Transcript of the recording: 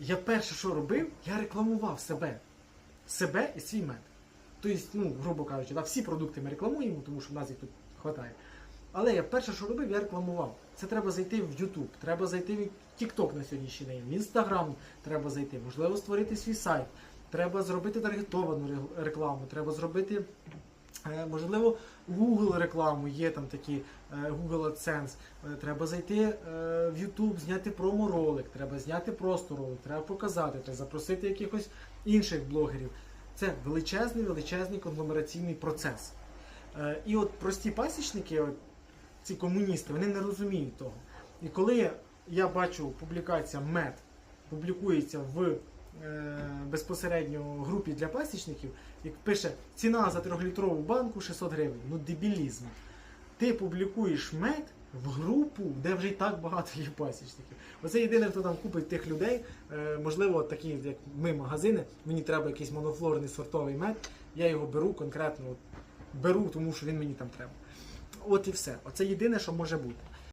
я перше, що робив, я рекламував себе. Себе і свій мед. Тобто, ну, грубо кажучи, да, всі продукти ми рекламуємо, тому що в нас їх тут вистачає. Але я перше, що робив, я рекламував. Це треба зайти в YouTube, треба зайти в TikTok на сьогоднішній день, в Instagram треба зайти, можливо, створити свій сайт, треба зробити таргетовану рекламу, треба зробити, можливо, Google рекламу, є там такі е, Google AdSense. Е, Треба зайти е, в YouTube, зняти промо-ролик, треба зняти просто ролик, треба показати, треба запросити якихось інших блогерів. Це величезний, величезний конгломераційний процес. Е, І от прості пасічники, ці комуністи, вони не розуміють того. І коли я бачу публікація МЕД публікується в е, безпосередньо групі для пасічників, як пише ціна за трьохлітрову банку 600 гривень. Ну дебілізм. Ти публікуєш мед в групу, де вже і так багато є пасічників. Оце єдине, хто там купить тих людей. Е, можливо, такі, як ми, магазини, мені треба якийсь монофлорний сортовий мед, я його беру конкретно, от, беру, тому що він мені там треба. От і все. Оце єдине, що може бути.